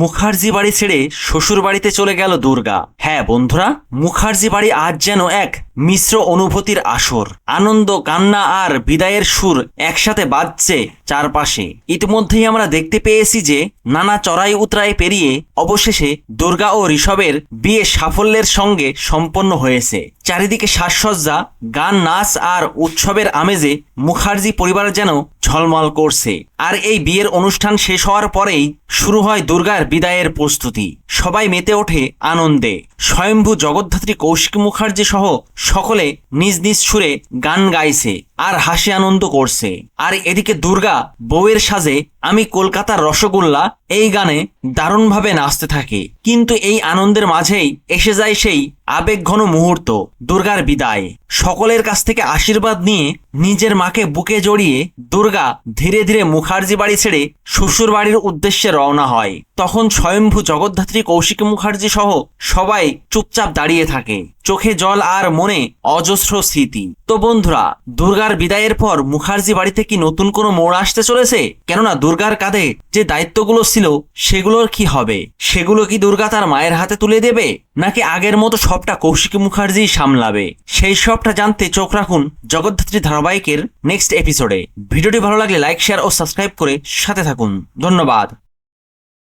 মুখার্জি বাড়ি ছেড়ে শ্বশুর বাড়িতে চলে গেল দুর্গা। হ্যাঁ বন্ধুরা, মুখার্জি বাড়ি আজ যেন এক মিশ্র অনুভূতির আসর। আনন্দ, কান্না আর বিদায়ের সুর একসাথে বাজছে চারপাশে। ইতিমধ্যেই আমরা দেখতে পেয়েছি যে নানা চড়াই উতরাই পেরিয়ে অবশেষে দুর্গা ও ঋষভের বিয়ে সাফল্যের সঙ্গে সম্পন্ন হয়েছে। চারিদিকে সাজসজ্জা, গান, নাচ আর উৎসবের আমেজে মুখার্জি পরিবার যেন ঝলমল করছে। আর এই বিয়ের অনুষ্ঠান শেষ হওয়ার পরেই শুরু হয় দুর্গার বিদায়ের প্রস্তুতি। সবাই মেতে ওঠে আনন্দে। স্বয়ম্ভু জগদ্ধাত্রী কৌশিক মুখার্জি সহ সকলে নিজ নিজ সুরে গান গাইছে আর হাসি আনন্দ করছে। আর এদিকে দুর্গা বউয়ের সাজে, আমি কলকাতার রসগোল্লা, এই গানে দারুণভাবে নাচতে থাকে। কিন্তু এই আনন্দের মাঝেই এসে যায় সেই আবেগঘন মুহূর্ত, দুর্গার বিদায়। সকলের কাছ থেকে আশীর্বাদ নিয়ে নিজের মাকে বুকে জড়িয়ে দুর্গা ধীরে ধীরে মুখার্জি বাড়ি ছেড়ে শ্বশুর বাড়ির উদ্দেশ্যে রওনা হয়। তখন স্বয়ম্ভু জগদ্ধাত্রী কৌশিক মুখার্জি সহ সবাই চুপচাপ দাঁড়িয়ে থাকে। চোখে জল আর মনে অজস্র স্মৃতি। তো বন্ধুরা, দুর্গার বিদায়ের পর মুখার্জি বাড়িতে কি নতুন কোনো মোড় আসতে চলেছে? কেননা দুর্গার কাঁধে যে দায়িত্বগুলো ছিল, সেগুলোর কি হবে? সেগুলো কি দুর্গা তার মায়ের হাতে তুলে দেবে? নাকি আগের মতো সবটা কৌশিক মুখার্জি সামলাবে? সেই সবটা জানতে চোখ রাখুন জগদ্ধাত্রী ধারাবাহিকের নেক্সট এপিসোডে ভিডিওটি ভালো লাগলে লাইক শেয়ার ও সাবস্ক্রাইব করে সাথে থাকুন। ধন্যবাদ।